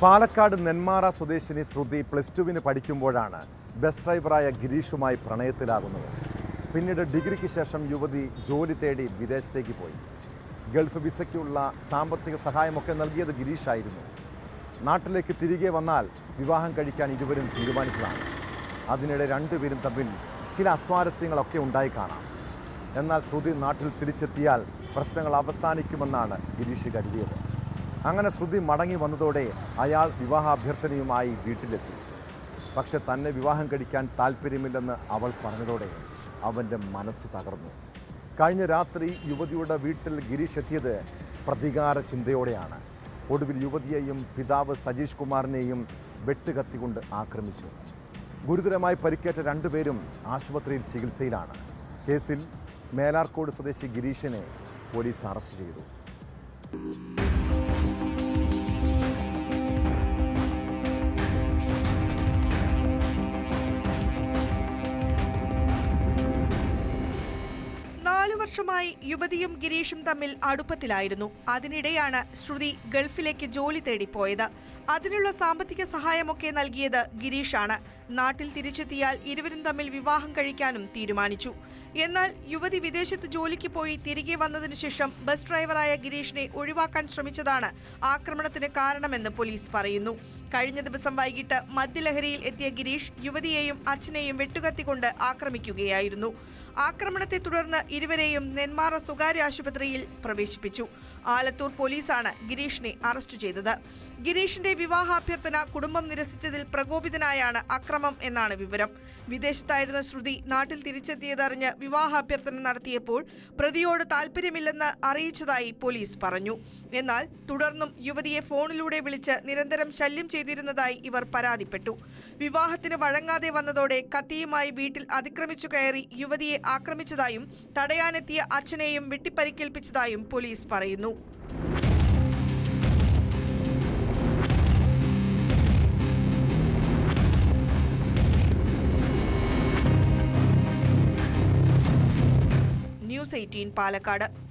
പാലക്കാട് നെന്മാറ സ്വദേശിനി ശ്രുതി പ്ലസ് ടുവിന് പഠിക്കുമ്പോഴാണ് ബസ് ഡ്രൈവറായ ഗിരീഷുമായി പ്രണയത്തിലാകുന്നത്. പിന്നീട് ഡിഗ്രിക്ക് ശേഷം യുവതി ജോലി തേടി വിദേശത്തേക്ക് പോയി. ഗൾഫ് വിസയ്ക്കുള്ള സാമ്പത്തിക സഹായമൊക്കെ നൽകിയത് ഗിരീഷായിരുന്നു. നാട്ടിലേക്ക് തിരികെ വന്നാൽ വിവാഹം കഴിക്കാൻ ഇരുവരും തീരുമാനിച്ചതാണ്. അതിനിടെ രണ്ടുപേരും തമ്മിൽ ചില അസ്വാരസ്യങ്ങളൊക്കെ ഉണ്ടായി കാണാം. എന്നാൽ ശ്രുതി നാട്ടിൽ തിരിച്ചെത്തിയാൽ പ്രശ്നങ്ങൾ അവസാനിക്കുമെന്നാണ് ഗിരീഷ് കരുതിയത്. അങ്ങനെ ശ്രുതി മടങ്ങി വന്നതോടെ അയാൾ വിവാഹാഭ്യർത്ഥനയുമായി വീട്ടിലെത്തി. പക്ഷെ തന്നെ വിവാഹം കഴിക്കാൻ താല്പര്യമില്ലെന്ന് അവൾ പറഞ്ഞതോടെ അവന്റെ മനസ്സ് തകർന്നു. കഴിഞ്ഞ രാത്രി യുവതിയുടെ വീട്ടിൽ ഗിരീഷ് എത്തിയത് പ്രതികാര ചിന്തയോടെയാണ്. ഒടുവിൽ യുവതിയെയും പിതാവ് സജീഷ് കുമാറിനെയും വെട്ടുകത്തിക്കൊണ്ട് ആക്രമിച്ചു. ഗുരുതരമായി പരിക്കേറ്റ രണ്ടുപേരും ആശുപത്രിയിൽ ചികിത്സയിലാണ്. കേസിൽ മേലാർക്കോട് സ്വദേശി ഗിരീഷിനെ പോലീസ് അറസ്റ്റ് ചെയ്തു. വർഷമായി യുവതിയും ഗിരീഷും തമ്മിൽ അടുപ്പത്തിലായിരുന്നു. അതിനിടെയാണ് ശ്രുതി ഗൾഫിലേക്ക് ജോലി തേടി പോയത്. അതിനുള്ള സാമ്പത്തിക സഹായമൊക്കെ നൽകിയത് ഗിരീഷാണ്. നാട്ടിൽ തിരിച്ചെത്തിയാൽ ഇരുവരും തമ്മിൽ വിവാഹം കഴിക്കാനും തീരുമാനിച്ചു. എന്നാൽ യുവതി വിദേശത്ത് ജോലിക്ക് പോയി തിരികെ വന്നതിന് ശേഷം ബസ് ഡ്രൈവറായ ഗിരീഷിനെ ഒഴിവാക്കാൻ ശ്രമിച്ചതാണ് ആക്രമണത്തിന് കാരണമെന്ന് പോലീസ് പറയുന്നു. കഴിഞ്ഞ ദിവസം വൈകിട്ട് മദ്യലഹരിയിൽ എത്തിയ ഗിരീഷ് യുവതിയെയും അച്ഛനെയും വെട്ടുകത്തിക്കൊണ്ട് ആക്രമിക്കുകയായിരുന്നു. ആക്രമണത്തെ തുടർന്ന് ഇരുവരെയും നെന്മാറ സ്വകാര്യ ആശുപത്രിയിൽ പ്രവേശിപ്പിച്ചു. ആലത്തൂർ പോലീസാണ് ഗിരീഷിനെ അറസ്റ്റ് ചെയ്തത്. ഗിരീഷിന്റെ വിവാഹാഭ്യർത്ഥന കുടുംബം നിരസിച്ചതിൽ പ്രകോപിതനായാണ് അക്രമം എന്നാണ് വിവരം. വിദേശത്തായിരുന്ന ശ്രുതി നാട്ടിൽ തിരിച്ചെത്തിയതറിഞ്ഞ് വിവാഹാഭ്യർത്ഥന നടത്തിയപ്പോൾ പ്രതിയോട് താൽപര്യമില്ലെന്ന് അറിയിച്ചതായി പോലീസ് പറഞ്ഞു. എന്നാൽ തുടർന്നും യുവതിയെ ഫോണിലൂടെ വിളിച്ച് നിരന്തരം ശല്യം ചെയ്തിരുന്നതായി ഇവർ പരാതിപ്പെട്ടു. വിവാഹത്തിന് വഴങ്ങാതെ വന്നതോടെ കത്തിയുമായി വീട്ടിൽ അതിക്രമിച്ചു കയറി യുവതിയെ ആക്രമിച്ചതായും തടയാനെത്തിയ അച്ഛനെയും വെട്ടിപ്പരിക്കേൽപ്പിച്ചതായും പോലീസ് പറയുന്നു. News eighteen Palakkad.